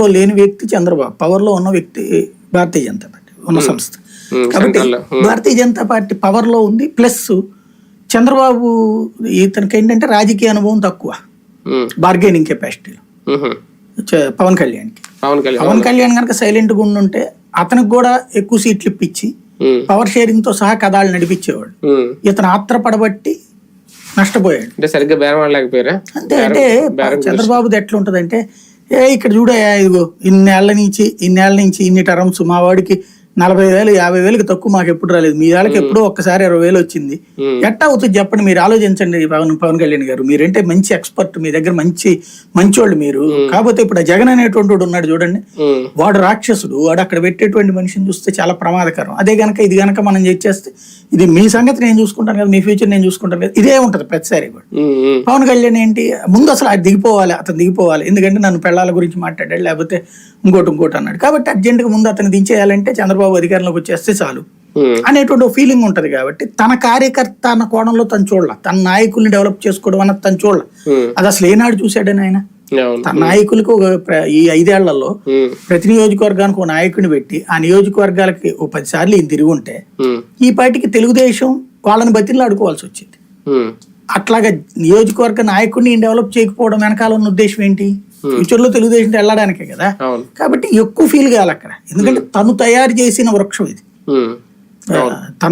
లో లేని వ్యక్తి చంద్రబాబు పవర్లో ఉన్న వ్యక్తి భారతీయ జనతా పార్టీ ఉన్న సంస్థ. కాబట్టి. భారతీయ జనతా పార్టీ పవర్లో ఉంది ప్లస్ చంద్రబాబు ఇతనికి ఏంటంటే రాజకీయ అనుభవం తక్కువ. బార్గెనింగ్ కెపాసిటీలో పవన్ కళ్యాణ్కి. పవన్ కళ్యాణ్ కనుక సైలెంట్గా ఉండుంటే అతనికి కూడా ఎక్కువ సీట్లు ఇప్పించి పవర్ షేరింగ్తో సహా కథాలు నడిపించేవాడు. ఇతను ఆత్రపడబట్టి నష్టపోయాడు. అంటే సరిగ్గా బేరం అంతే అంటే చంద్రబాబుది ఎట్లా ఉంటదంటే ఏ ఇక్కడ చూడయా ఇదిగో ఇన్నేళ్ళ నుంచి ఇన్నేళ్ళ నుంచి ఇన్ని టర్మ్స్ మా వాడికి నలభై వేలు యాభై వేలకు తక్కువ మాకు ఎప్పుడు రాలేదు. మీ వాళ్ళకి ఎప్పుడో ఒక్కసారి ఇరవై వేలు వచ్చింది ఎట్టా అవుతుంది చెప్పండి మీరు ఆలోచించండి పవన్ పవన్ కళ్యాణ్ గారు. మీరంటే మంచి ఎక్స్పర్ట్ మీ దగ్గర మంచి మంచోళ్ళు మీరు. కాకపోతే ఇప్పుడు ఆ జగన్ అనేటువంటి వాడు ఉన్నాడు చూడండి. వాడు రాక్షసుడు వాడు అక్కడ పెట్టేటువంటి మనిషిని చూస్తే చాలా ప్రమాదకరం. అదే గనక ఇది గనక మనం చేస్తే ఇది మీ సంగతి నేను చూసుకుంటాను కదా మీ ఫ్యూచర్ నేను చూసుకుంటాను కదా ఇదే ఉంటది ప్రతిసారి కూడా. పవన్ కళ్యాణ్ ఏంటి ముందు అసలు అది దిగిపోవాలి అతను దిగిపోవాలి. ఎందుకంటే నన్ను పెళ్ళాల గురించి మాట్లాడాడు లేకపోతే ఇంకోటి ఇంకోటి అన్నాడు. కాబట్టి అర్జెంటుగా ముందు అతను దించేయాలంటే చంద్రబాబు అధికారంలోకి వచ్చేస్తే చాలు. అనేటువంటి ఫీలింగ్ ఉంటది కాబట్టి తన కార్యకర్త అన్న కోణంలో తను చూడాల. తన నాయకుల్ని డెవలప్ చేసుకోవడం అన్నది తను చూడాల. అది అసలు ఏనాడు చూశాడని ఆయన? తన నాయకులకు ఒక ఈ ఐదేళ్ళలో ప్రతి నియోజకవర్గానికి ఒక నాయకుడిని పెట్టి ఆ నియోజకవర్గాలకి ఓ పది సార్లు ఈయన తిరిగి ఉంటే ఈ పార్టీకి తెలుగుదేశం వాళ్ళని బతిలో ఆడుకోవాల్సి వచ్చింది అట్లాగా నియోజకవర్గ నాయకుడిని డెవలప్ చేయకపోవడం వెనకాల ఉన్న ఉద్దేశం ఏంటి? ఫ్యూచర్లో తెలుగుదేశం వెళ్ళడానికే కదా. కాబట్టి ఎక్కువ ఫీల్ కావాలి అక్కడ. ఎందుకంటే తను తయారు చేసిన వృక్షం ఇది. ఆ, తను